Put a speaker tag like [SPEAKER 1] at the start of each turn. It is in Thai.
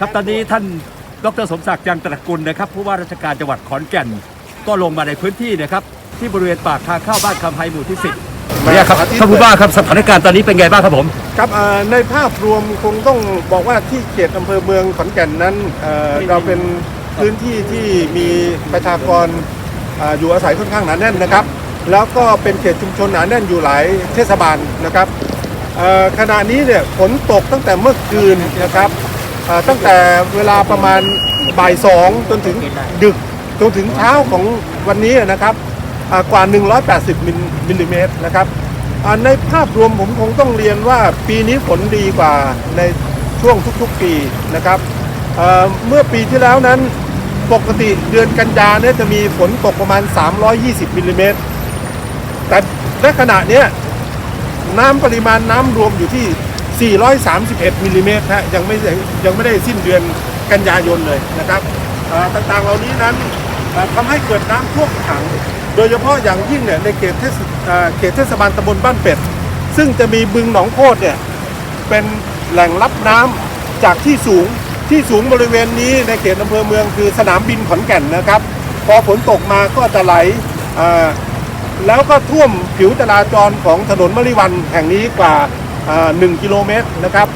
[SPEAKER 1] ครับตอนนี้ท่านดรสมศักดิ์ยังตระกุลนะครับผู้ว่าราชการจังหวัดขอนแก่น ก็ลงมาในพื้นที่นะครับที่บริเวณปากทางเข้าบ้านคำไฮหมู่ที่สิบเนี่ยครับท่านผู้ว่าครับสถานการณ์ตอนนี้เป็นไงบ้างครับผม
[SPEAKER 2] ครับเอ่อในภาพรวมคงต้องบอกว่าที่เขตอำเภอเมืองขอนแก่นนั้นเอ่อเราเป็นพื้นที่ที่มีประชากรเอ่ออยู่อาศัยค่อนข้างหนาแน่นนะครับ แล้วก็เป็นเขตชุมชนหนาแน่นอยู่หลายเทศบาลนะครับเอ่อ ขณะนี้เนี่ยฝนตกตั้งแต่เมื่อคืนนะครับตั้งแต่เวลาประมาณบ่ายสองจนถึงดึกจนถึงเช้าของวันนี้นะครับกว่า 180 มิลลิเมตรนะครับในภาพรวมผมคงต้องเรียนว่าปีนี้ฝนดีกว่าในช่วงทุกๆปีนะครับเมื่อปีที่แล้วนั้นปกติเดือนกันยาเนี่ยจะมีฝนตกประมาณ 320มิลลิเมตรแต่ณขณะเนี้ย น้ำปริมาณน้ำรวมอยู่ที่ 431มิลลิเมตรฮะยังไม่ได้ยังไม่ได้สิ้นเดือนกันยายนเลยนะครับต่างๆเหล่านี้นั้นทำให้เกิดน้ำท่วมขัง โดยเฉพาะอย่างยิ่งเนี่ยในเขตเทศเอ่อเขตเทศบาลตำบลบ้านเป็ด ซึ่งจะมีบึงหนองโคตรเนี่ยเป็นแหล่งรับน้ำจากที่สูงที่สูงบริเวณนี้ในเขตอำเภอเมืองคือสนามบินขอนแก่นนะครับ พอฝนตกมาก็จะไหล แล้วก็ท่วมผิวจราจรของถนนมริวันแห่งนี้กว่า 1 กิโลเมตรนะครับ